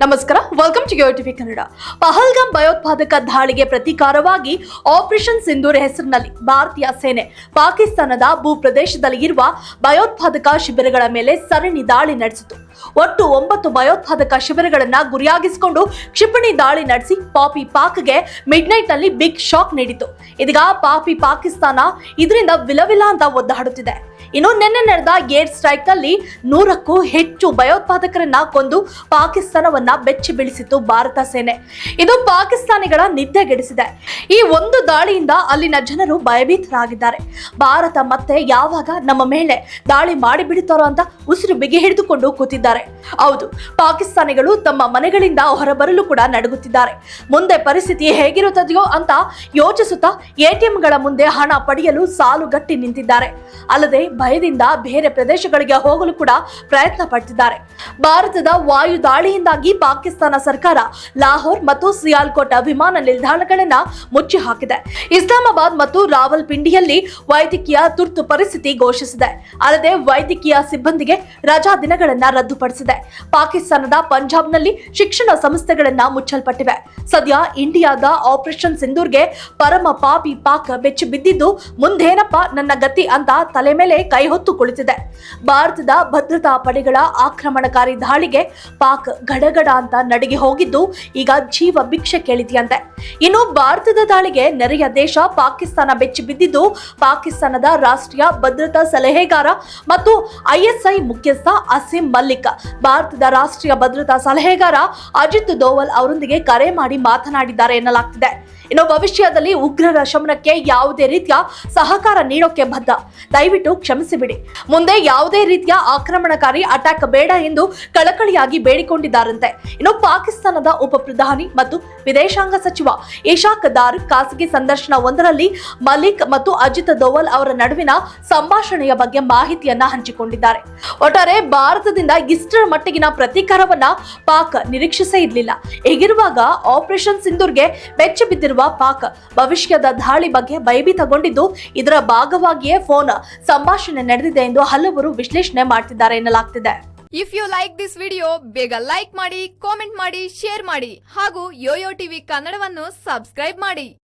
ನಮಸ್ಕಾರ welcome to TV Kannada Pahalgam ಭಯೋತ್ಪಾದಕ ದಾಳಿಗೆ ಪ್ರತೀಕಾರವಾಗಿ ಆಪರೇಷನ್ ಸಿಂಧೂರ್ ಹೆಸರಿನಲ್ಲಿ ಭಾರತೀಯ ಸೇನೆ ಪಾಕಿಸ್ತಾನದ ಭೂ ಪ್ರದೇಶದಲ್ಲಿ ಇರುವ ಭಯೋತ್ಪಾದಕ ಶಿಬಿರಗಳ ಮೇಲೆ ಸರಣಿ ದಾಳಿ ನಡೆಸಿತು. ಒಟ್ಟು ಒಂಬತ್ತು ಭಯೋತ್ಪಾದಕ ಶಿಬಿರಗಳನ್ನ ಗುರಿಯಾಗಿಸಿಕೊಂಡು ಕ್ಷಿಪಣಿ ದಾಳಿ ನಡೆಸಿ ಪಾಪಿ ಪಾಕ್ಗೆ ಮಿಡ್ ನೈಟ್ನಲ್ಲಿ ಬಿಗ್ ಶಾಕ್ ನೀಡಿತು ಇದೀಗ ಪಾಪಿ ಪಾಕಿಸ್ತಾನ ಇದರಿಂದ ವಿಲವಿಲ ಅಂತ ಒದ್ದಾಡುತ್ತಿದೆ. ಇನ್ನು ನಿನ್ನೆ ನಡೆದ ಏರ್ ಸ್ಟ್ರೈಕ್ನಲ್ಲಿ ನೂರಕ್ಕೂ ಹೆಚ್ಚು ಭಯೋತ್ಪಾದಕರನ್ನ ಕೊಂದು ಪಾಕಿಸ್ತಾನವನ್ನ ಬೆಚ್ಚಿ ಬೀಳಿಸಿತು ಭಾರತ ಸೇನೆ. ಇದು ಪಾಕಿಸ್ತಾನಿಗಳ ನಿದ್ದೆಗೆಡಿಸಿದೆ ಈ ಒಂದು ದಾಳಿಯಿಂದ ಅಲ್ಲಿನ ಜನರು ಭಯಭೀತರಾಗಿದ್ದಾರೆ. ಭಾರತ ಮತ್ತೆ ಯಾವಾಗ ನಮ್ಮ ಮೇಲೆ ದಾಳಿ ಮಾಡಿಬಿಡುತ್ತಾರೋ ಅಂತ ಉಸಿರು ಬಿಗಿ ಹಿಡಿದುಕೊಂಡು ಕೂತಿದ್ದಾರೆ. ಹೌದು, ಪಾಕಿಸ್ತಾನಿಗಳು ತಮ್ಮ ಮನೆಗಳಿಂದ ಹೊರಬರಲು ಕೂಡ ನಡುಗುತ್ತಿದ್ದಾರೆ. ಮುಂದೆ ಪರಿಸ್ಥಿತಿ ಹೇಗಿರುತ್ತದೆಯೋ ಅಂತ ಯೋಚಿಸುತ್ತಾ ಎಟಿಎಂಗಳ ಮುಂದೆ ಹಣ ಪಡೆಯಲು ಸಾಲುಗಟ್ಟಿ ನಿಂತಿದ್ದಾರೆ. ಅಲ್ಲದೆ ಭಯದಿಂದ ಬೇರೆ ಪ್ರದೇಶಗಳಿಗೆ ಹೋಗಲು ಕೂಡ ಪ್ರಯತ್ನ ಪಡ್ತಿದ್ದಾರೆ. ಭಾರತದ ವಾಯು ದಾಳಿಯಿಂದಾಗಿ ಪಾಕಿಸ್ತಾನ ಸರ್ಕಾರ ಲಾಹೋರ್ ಮತ್ತು ಸಿಯಾಲ್ಕೋಟ್ ವಿಮಾನ ನಿಲ್ದಾಣಗಳನ್ನ ಮುಚ್ಚಿ ಹಾಕಿದೆ ಇಸ್ಲಾಮಾಬಾದ್ ಮತ್ತು ರಾವಲ್ಪಿಂಡಿಯಲ್ಲಿ ವೈದ್ಯಕೀಯ ತುರ್ತು ಪರಿಸ್ಥಿತಿ ಘೋಷಿಸಿದೆ. ಅಲ್ಲದೆ ವೈದ್ಯಕೀಯ ಸಿಬ್ಬಂದಿಗೆ ರಜಾ ದಿನಗಳನ್ನ ರದ್ದುಪಡಿಸಿದೆ ಪಾಕಿಸ್ತಾನದ ಪಂಜಾಬ್ನಲ್ಲಿ ಶಿಕ್ಷಣ ಸಂಸ್ಥೆಗಳನ್ನ ಮುಚ್ಚಲ್ಪಟ್ಟಿವೆ. ಸದ್ಯ ಇಂಡಿಯಾದ ಆಪರೇಷನ್ ಸಿಂಧೂರ್ಗೆ ಪರಮ ಪಾಪಿ ಪಾಕ್ ಬೆಚ್ಚಿ ಬಿದ್ದಿದ್ದು, ಮುಂದೇನಪ್ಪ ನನ್ನ ಗತಿ ಅಂತ ತಲೆ ಮೇಲೆ ಕೈ ಹೊತ್ತು ಕುಳಿತಿದೆ. ಭಾರತದ ಭದ್ರತಾ ಪಡೆಗಳ ಆಕ್ರಮಣಕಾರಿ ದಾಳಿಗೆ ಪಾಕ್ ಗಡಗಡ ಅಂತ ನಡಿಗೆ ಹೋಗಿದ್ದು, ಈಗ ಜೀವ ಭಿಕ್ಷೆ ಕೇಳಿದೆಯಂತೆ. ಇನ್ನು ಭಾರತದ ದಾಳಿಗೆ ನೆರೆಯ ದೇಶ ಪಾಕಿಸ್ತಾನ ಬೆಚ್ಚಿ ಬಿದ್ದಿದ್ದು, ಪಾಕಿಸ್ತಾನದ ರಾಷ್ಟ್ರೀಯ ಭದ್ರತಾ ಸಲಹೆಗಾರ ಮತ್ತು ಐಎಸ್ಐ ಮುಖ್ಯಸ್ಥ ಅಸೀಂ ಮಲ್ಲಿಕ್. ಭಾರತದ ರಾಷ್ಟ್ರೀಯ ಭದ್ರತಾ ಸಲಹೆಗಾರ ಅಜಿತ್ ದೋವಲ್ ಅವರೊಂದಿಗೆ ಕರೆ ಮಾಡಿ ಮಾತನಾಡಿದ್ದಾರೆ ಎನ್ನಲಾಗ್ತಿದೆ. ಇನ್ನು ಭವಿಷ್ಯದಲ್ಲಿ ಉಗ್ರರ ಶಮನಕ್ಕೆ ಯಾವುದೇ ರೀತಿಯ ಸಹಕಾರ ನೀಡೋಕೆ ಬದ್ಧ. ದಯವಿಟ್ಟು ಕ್ಷಮಿಸಿಬಿಡಿ. ಮುಂದೆ ಯಾವುದೇ ರೀತಿಯ ಆಕ್ರಮಣಕಾರಿ ಅಟ್ಯಾಕ್ ಬೇಡ ಎಂದು ಕಳಕಳಿಯಾಗಿ ಬೇಡಿಕೊಂಡಿದ್ದಾರಂತೆ. ಇನ್ನು ಪಾಕಿಸ್ತಾನದ ಉಪ ಪ್ರಧಾನಿ ಮತ್ತು ವಿದೇಶಾಂಗ ಸಚಿವ ಇಶಾಕ್ ದಾರ್ ಖಾಸಗಿ ಸಂದರ್ಶನ ಒಂದರಲ್ಲಿ ಮಲಿಕ್ ಮತ್ತು ಅಜಿತ್ ದೋವಲ್ ಅವರ ನಡುವಿನ ಸಂಭಾಷಣೆಯ ಬಗ್ಗೆ ಮಾಹಿತಿಯನ್ನ ಹಂಚಿಕೊಂಡಿದ್ದಾರೆ. ಒಟ್ಟಾರೆ ಭಾರತದಿಂದ ಇಷ್ಟರ ಮಟ್ಟಿಗಿನ ಪ್ರತೀಕಾರವನ್ನ ಪಾಕ್ ನಿರೀಕ್ಷಿಸೇ ಇರಲಿಲ್ಲ. ಹೀಗಿರುವಾಗ ಆಪರೇಷನ್ ಸಿಂಧೂರ್ಗೆ ಬೆಚ್ಚ ಬಿದ್ದಿರುವ ಪಾಕ್ ಭವಿಷ್ಯದ ದಾಳಿ ಬಗ್ಗೆ ಭಯಭೀತಗೊಂಡಿದ್ದು, ಇದರ ಭಾಗವಾಗಿಯೇ ಫೋನ್ ಸಂಭಾಷಣೆ ನಡೆದಿದೆ ಎಂದು ಹಲವರು ವಿಶ್ಲೇಷಣೆ ಮಾಡ್ತಿದ್ದಾರೆ ಎನ್ನಲಾಗ್ತಿದೆ. If you like this video ಬೇಗ ಲೈಕ್ ಮಾಡಿ ಕಾಮೆಂಟ್ ಮಾಡಿ ಶೇರ್ ಮಾಡಿ ಹಾಗೂ ಯೋಯೋ ಟಿವಿ ಕನ್ನಡವನ್ನು ಸಬ್ಸ್ಕ್ರೈಬ್ ಮಾಡಿ.